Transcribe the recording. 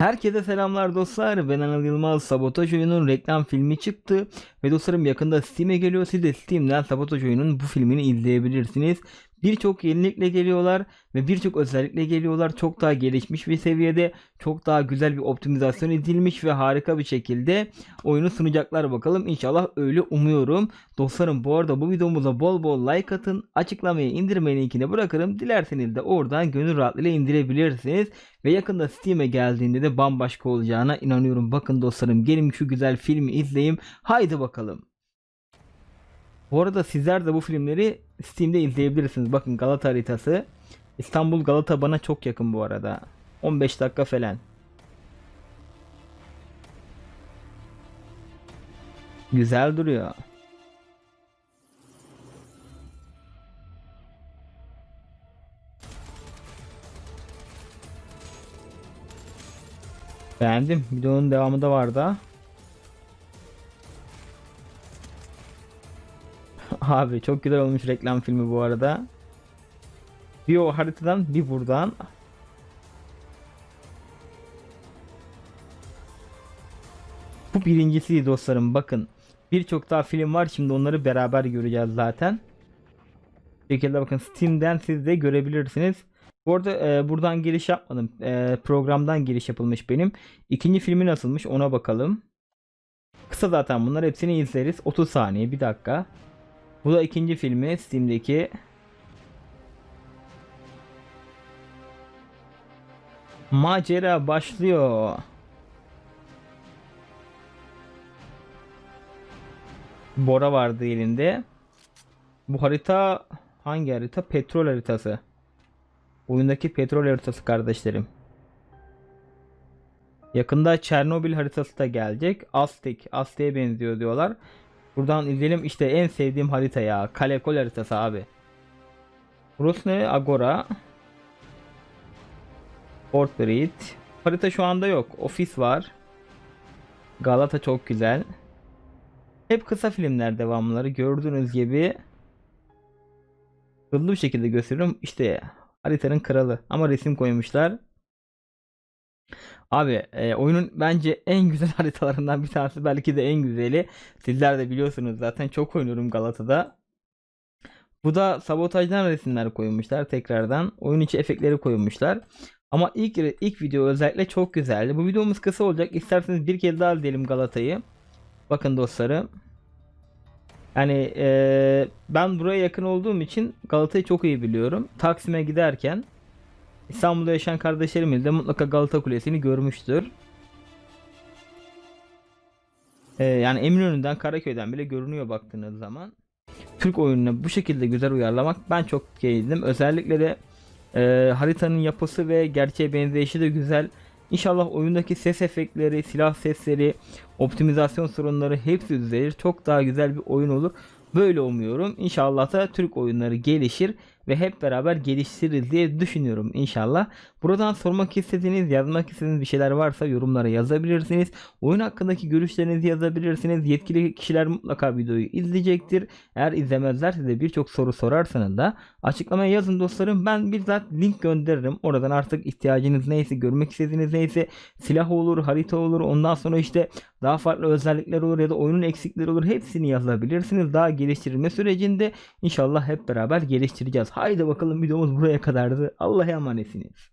Herkese selamlar dostlar. Ben Anıl Yılmaz. Sabotaj oyunun reklam filmi çıktı. Ve dostlarım yakında Steam'e geliyor. Siz de Steam'den Sabotaj oyunun bu filmini izleyebilirsiniz. Birçok yenilikle geliyorlar ve birçok özellikle geliyorlar. Çok daha gelişmiş bir seviyede, çok daha güzel bir optimizasyon edilmiş ve harika bir şekilde oyunu sunacaklar bakalım. İnşallah öyle umuyorum. Dostlarım bu arada bu videomuza bol bol like atın. Açıklamaya indirme linkini bırakırım. Dilerseniz de oradan gönül rahatlığıyla indirebilirsiniz. Ve yakında Steam'e geldiğinde de bambaşka olacağına inanıyorum. Bakın dostlarım gelin şu güzel filmi izleyeyim. Haydi bakalım. Bu arada sizler de bu filmleri Steam'de izleyebilirsiniz. Bakın Galata haritası. İstanbul Galata bana çok yakın bu arada. 15 dakika falan. Güzel duruyor. Beğendim. Videonun devamı da var da. Abi çok güzel olmuş reklam filmi bu arada. Bir o haritadan bir buradan. Bu birincisi dostlarım bakın. Birçok daha film var şimdi onları beraber göreceğiz zaten. Bu şekilde bakın Steam'den siz de görebilirsiniz. Bu arada e, buradan giriş yapmadım. E, programdan giriş yapılmış benim. İkinci filmi nasılmış ona bakalım. Kısa zaten bunlar hepsini izleriz. 30 saniye bir dakika. Bu da ikinci filmi Steam'deki. Macera başlıyor. Bora vardı elinde. Bu harita hangi harita? Petrol haritası. Oyundaki petrol haritası kardeşlerim. Yakında Çernobil haritası da gelecek. Aztek, Aztek'e benziyor diyorlar. Buradan izleyelim işte en sevdiğim harita ya. Kalekol haritası abi. Burası ne? Agora. Fort. Harita şu anda yok. Ofis var. Galata çok güzel. Hep kısa filmler devamları. Gördüğünüz gibi hızlı bir şekilde gösteriyorum. İşte haritanın kralı. Ama resim koymuşlar. Abi e, oyunun bence en güzel haritalarından bir tanesi belki de en güzeli. Sizler de biliyorsunuz zaten çok oynuyorum Galata'da. Bu da sabotajdan resimler koymuşlar tekrardan. Oyun içi efektleri koymuşlar. Ama ilk ilk video özellikle çok güzeldi. Bu videomuz kısa olacak. İsterseniz bir kez daha izleyelim Galata'yı. Bakın dostlarım. Yani e, ben buraya yakın olduğum için Galata'yı çok iyi biliyorum. Taksim'e giderken İstanbul'da yaşayan kardeşlerimiz de mutlaka Galata Kulesi'ni görmüştür. Ee, yani Eminönü'nden Karaköy'den bile görünüyor baktığınız zaman. Türk oyununa bu şekilde güzel uyarlamak ben çok keyifledim. Özellikle de e, haritanın yapısı ve gerçeğe benzeyişi de güzel. İnşallah oyundaki ses efektleri, silah sesleri, optimizasyon sorunları hepsi düzelir. Çok daha güzel bir oyun olur. Böyle umuyorum. İnşallah da Türk oyunları gelişir ve hep beraber geliştiririz diye düşünüyorum inşallah. Buradan sormak istediğiniz, yazmak istediğiniz bir şeyler varsa yorumlara yazabilirsiniz. Oyun hakkındaki görüşlerinizi yazabilirsiniz. Yetkili kişiler mutlaka videoyu izleyecektir. Eğer izlemezlerse de birçok soru sorarsanız da açıklamaya yazın dostlarım. Ben bizzat link gönderirim. Oradan artık ihtiyacınız neyse, görmek istediğiniz neyse silah olur, harita olur. Ondan sonra işte daha farklı özellikler olur ya da oyunun eksikleri olur. Hepsini yazabilirsiniz. Daha geliştirilme sürecinde inşallah hep beraber geliştireceğiz. Haydi bakalım videomuz buraya kadardı. Allah'a emanetsiniz.